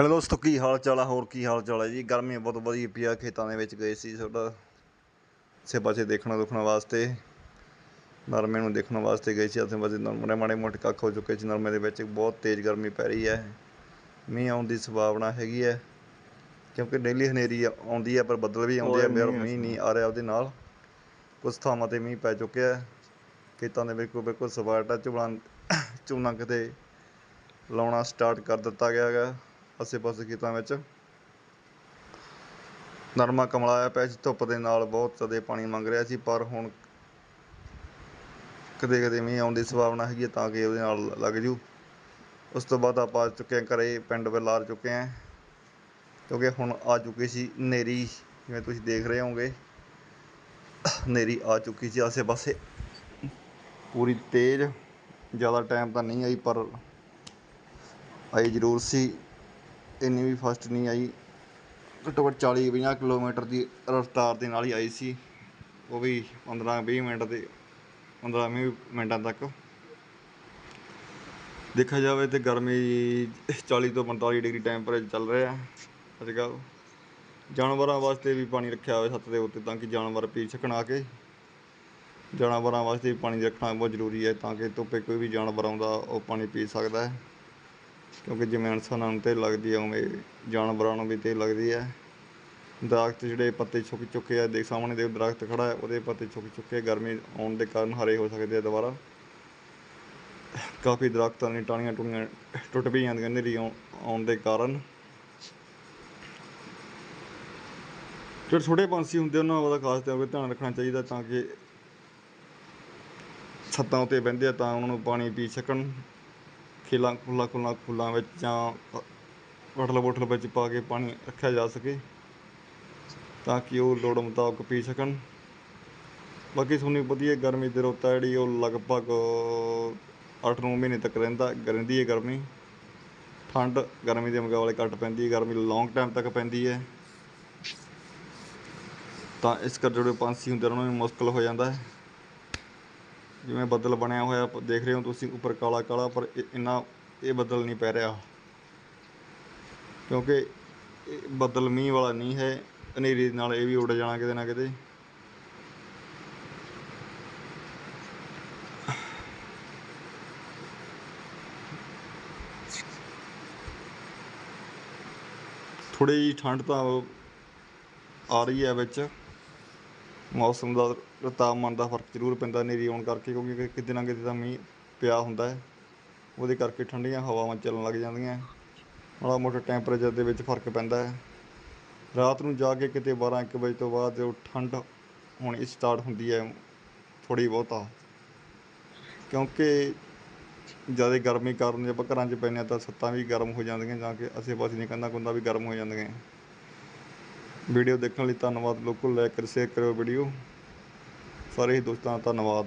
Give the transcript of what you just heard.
Hello ਦੋਸਤੋ ਕੀ ਹਾਲ ਚਾਲ ਆ? ਹੋਰ ਕੀ ਹਾਲ ਚਾਲ ਹੈ ਜੀ? ਗਰਮੀ ਬਹੁਤ ਵਧੀਆ ਪਈ ਆ ਖੇਤਾਂ ਦੇ ਵਿੱਚ ਗਏ ਸੀ ਤੁਹਾਡਾ ਸੇ ਪਾਸੇ ਦੇਖਣਾ ਦੁਖਣ ਵਾਸਤੇ ਨਰਮੇ ਨੂੰ ਦੇਖਣ ਵਾਸਤੇ ਗਏ ਸੀ। ਆਸੇ ਪਾਸੇ ਨਰਮੇ ਮਾੜੇ ਮੋਟੇ ਕੱਖ ਹੋ ਚੁੱਕੇ ਸੀ। ਨਰਮੇ ਦੇ ਵਿੱਚ ਬਹੁਤ ਤੇਜ਼ ਗਰਮੀ ਪੈ ਰਹੀ ਹੈ ਮੀਂਹ ਆਉਣ ਦੀ ਸੰਭਾਵਨਾ ਹੈਗੀ ਹੈ ਕਿਉਂਕਿ ਡੇਲੀ ਹਨੇਰੀ ਆਉਂਦੀ ਹੈ ਪਰ ਬੱਦਲ ਵੀ ਆਉਂਦੇ ਆ ਪਰ ਮੀਂਹ ਨਹੀਂ ਆ ਰਿਹਾ ਉਹਦੇ ਨਾਲ। ਕੁਝ ਥਾਵਾਂ ਤੇ ਮੀਂਹ ਪੈ ਚੁੱਕਿਆ। ਹੈ ਖੇਤਾਂ ਦੇ ਵਿੱਚ ਬਿਲਕੁਲ ਸਵਾਟਾ ਝੁਬਣਾ ਝੋਨਾ ਕਿਤੇ ਲਾਉਣਾ ਸਟਾਰਟ ਕਰ ਦਿੱਤਾ ਗਿਆ ਹੈਗਾ। ਆਸੇ ਪਾਸੇ ਖੇਤਾਂ ਵਿੱਚ। ਨਰਮਾ ਕਮਲਾਇਆ ਪਿਆ ਸੀ, ਧੁੱਪ ਦੇ ਨਾਲ ਬਹੁਤ ਜ਼ਿਆਦਾ ਪਾਣੀ ਮੰਗ ਰਿਹਾ ਸੀ, ਪਰ ਹੁਣ ਕਦੇ ਕਦੇ ਮੀਂਹ ਆਉਣ ਦੀ ਸੰਭਾਵਨਾ ਹੈਗੀ ਤਾਂ ਕਿ ਉਹਦੇ ਨਾਲ ਲੱਗ ਜੂ। ਉਸ ਤੋਂ ਬਾਅਦ ਆਪਾਂ ਆ ਚੁੱਕੇ ਹਾਂ ਘਰੇ, ਪਿੰਡ ਵੱਲ ਆ ਚੁੱਕੇ ਹਾਂ। ਕਿਉਂਕਿ ਹੁਣ ਆ ਚੁੱਕੀ ਸੀ ਹਨੇਰੀ ਜਿਵੇਂ ਤੁਸੀਂ ਦੇਖ ਰਹੇ ਹੋਗੇ ਹਨੇਰੀ ਆ ਚੁੱਕੀ ਸੀ ਆਸੇ ਪਾਸੇ ਪੂਰੀ ਤੇਜ਼, ਜ਼ਿਆਦਾ ਟਾਈਮ ਤਾਂ ਨਹੀਂ ਆਈ, ਪਰ ਆਈ ਜ਼ਰੂਰ ਸੀ। ਇੰਨੀ ਵੀ ਫਾਸਟ ਨਹੀਂ ਆਈ। ਘੱਟੋ ਘੱਟ 40 50 ਕਿਲੋਮੀਟਰ ਦੀ ਰਫ਼ਤਾਰ ਦੇ ਨਾਲ ਹੀ ਆਈ ਸੀ। ਉਹ ਵੀ 15 20 ਮਿੰਟ ਦੇ 15 ਵੀਹ ਮਿੰਟਾਂ ਤੱਕ। ਦੇਖਿਆ ਜਾਵੇ ਤੇ ਗਰਮੀ 40 ਤੋਂ 45 ਡਿਗਰੀ ਟੈਂਪਰੇਚਰ ਚੱਲ ਰਿਹਾ ਅੱਜ ਕੱਲ੍ਹ ਜਾਨਵਰਾਂ ਵਾਸਤੇ ਵੀ ਪਾਣੀ ਰੱਖਿਆ ਹੋਵੇ ਛੱਤ ਦੇ ਉੱਤੇ ਤਾਂ ਕਿ ਜਾਨਵਰ ਪੀ ਸਕਣ ਆ ਕੇ। ਜਾਨਵਰਾਂ ਵਾਸਤੇ ਵੀ ਪਾਣੀ ਰੱਖਣਾ ਬਹੁਤ ਜ਼ਰੂਰੀ ਹੈ ਤਾਂ ਕਿ ਧੁੱਪੇ ਕੋਈ ਵੀ ਜਾਨਵਰ ਆਉਂਦਾ ਉਹ ਪਾਣੀ ਪੀ ਸਕਦਾ ਹੈ। ਕਿਉਂਕਿ ਜਿਵੇਂ ਇਨਸਾਨਾਂ ਨੂੰ ਤੇ ਲੱਗਦੀ ਹੈ ਉਵੇਂ ਜਾਨਵਰਾਂ ਨੂੰ ਵੀ ਤੇ ਲੱਗਦੀ ਹੈ ਦਰਖਤ ਜਿਹੜੇ ਪੱਤੇ ਸੁੱਕ ਚੁੱਕੇ ਆ, ਦੇਖ ਸਾਹਮਣੇ ਦੇ ਦਰਖਤ ਖੜਾ ਹੈ, ਉਹਦੇ ਪੱਤੇ ਸੁੱਕ ਚੁੱਕੇ ਗਰਮੀ ਆਉਣ ਦੇ ਕਾਰਨ ਹਰੇ ਹੋ ਸਕਦੇ ਆ ਦੁਬਾਰਾ। ਕਾਫੀ ਦਰਖਤਾਂ ਦੀਆਂ ਟਾਹਣੀਆਂ ਟੁਣੀਆਂ ਟੁੱਟ ਵੀ ਜਾਂਦੀਆਂ ਹਨੇਰੀ ਆਉਣ ਦੇ ਕਾਰਨ। ਜਿਹੜੇ ਛੋਟੇ ਪੰਛੀ ਹੁੰਦੇ ਉਹਨਾਂ ਦਾ ਖਾਸ ਤੌਰ 'ਤੇ ਧਿਆਨ ਰੱਖਣਾ ਚਾਹੀਦਾ ਤਾਂ ਕਿ ਛੱਤਾਂ ਉੱਤੇ ਬਹਿੰਦੇ ਆ, ਤਾਂ ਉਹਨਾਂ ਨੂੰ ਪਾਣੀ ਪੀ ਸਕਣ। ਖੇਲਾਂ ਖੁੱਲਾ ਖੁੱਲਾ ਖੁੱਲਾਂ ਵਿੱਚ ਜਾਂ ਬੋਟਲ ਬੋਟਲ ਵਿੱਚ ਪਾ ਕੇ ਪਾਣੀ ਰੱਖਿਆ ਜਾ ਸਕੇ ਤਾਂ ਕਿ ਉਹ ਲੋੜ ਮੁਤਾਬਕ ਪੀ ਸਕਣ। ਬਾਕੀ ਤੁਹਾਨੂੰ ਵਧੀਆ ਗਰਮੀ ਦੀ ਰੁੱਤ ਹੈ ਜਿਹੜੀ, ਉਹ ਲਗਭਗ 8-9 ਮਹੀਨੇ ਤੱਕ ਰਹਿੰਦਾ, ਰਹਿੰਦੀ ਹੈ ਗਰਮੀ। ਠੰਡ ਗਰਮੀ ਦੇ ਮੁਕਾਬਲੇ ਘੱਟ ਪੈਂਦੀ ਹੈ, ਗਰਮੀ ਲੌਂਗ ਟਾਈਮ ਤੱਕ ਪੈਂਦੀ ਹੈ। ਤਾਂ ਇਸ ਕਰਕੇ ਜਿਹੜੇ ਪੰਛੀ ਹੁੰਦੇ ਉਹਨਾਂ ਨੂੰ ਮੁਸ਼ਕਲ ਹੋ ਜਾਂਦਾ ਹੈ। ਜਿਵੇਂ ਬੱਦਲ ਬਣਿਆ ਹੋਇਆ ਦੇਖ ਰਹੇ ਹੋ ਤੁਸੀਂ ਉੱਪਰ ਕਾਲਾ ਕਾਲਾ, ਪਰ ਇੰਨਾ ਇਹ ਬੱਦਲ ਨਹੀਂ ਪੈ ਰਿਹਾ। ਕਿਉਂਕਿ ਇਹ ਬੱਦਲ ਮੀਂਹ ਵਾਲਾ ਨਹੀਂ ਹੈ, ਹਨੇਰੀ ਨਾਲ ਇਹ ਵੀ ਉੱਡ ਜਾਣਾ ਕਿਤੇ ਨਾ ਕਿਤੇ। ਥੋੜੀ ਜਿਹੀ ਠੰਡ ਤਾਂ ਆ ਰਹੀ ਹੈ ਵਿੱਚ। ਮੌਸਮ ਦਾ ਤਾਪਮਾਨ ਦਾ ਫ਼ਰਕ ਜ਼ਰੂਰ ਪੈਂਦਾ, ਹਨੇਰੀ ਆਉਣ ਕਰਕੇ, ਕਿਉਂਕਿ ਕਿ- ਕਿਤੇ ਨਾ ਕਿਤੇ ਤਾਂ ਮੀਂਹ ਪਿਆ ਹੁੰਦਾ ਹੈ। ਉਹਦੇ ਕਰਕੇ ਠੰਡੀਆਂ ਹਵਾਵਾਂ ਚੱਲਣ ਲੱਗ ਜਾਂਦੀਆਂ ਮਾੜਾ ਮੋਟਾ ਟੈਂਪਰੇਚਰ ਦੇ ਵਿੱਚ ਫ਼ਰਕ ਪੈਂਦਾ ਹੈ। ਰਾਤ ਨੂੰ ਜਾ ਕੇ ਕਿਤੇ 12 1 ਵਜੇ ਤੋਂ ਬਾਅਦ ਉਹ ਠੰਡ ਹੋਣੀ ਸਟਾਰਟ ਹੁੰਦੀ ਹੈ ਥੋੜੀ ਬਹੁਤਾ। ਕਿਉਂਕਿ ਜ਼ਿਆਦਾ ਗਰਮੀ ਕਾਰਨ ਜੇ ਆਪਾਂ ਘਰਾਂ 'ਚ ਪੈਂਦੇ ਹਾਂ ਤਾਂ ਸੱਤਾਂ ਵੀ ਗਰਮ ਹੋ ਜਾਂਦੀਆਂ ਜਾਂ ਕਿ ਆਸੇ ਪਾਸੇ ਦੀਆਂ ਕੰਧਾਂ ਕੁੰਧਾਂ ਵੀ ਗਰਮ ਹੋ ਜਾਂਦੀਆਂ ਵੀਡੀਓ ਦੇਖਣ ਲਈ ਧੰਨਵਾਦ। ਬਿਲਕੁਲ ਲਾਈਕ ਕਰ ਸ਼ੇਅਰ ਕਰਿਓ ਵੀਡੀਓ ਸਾਰੇ ਹੀ ਦੋਸਤਾਂ ਦਾ ਧੰਨਵਾਦ।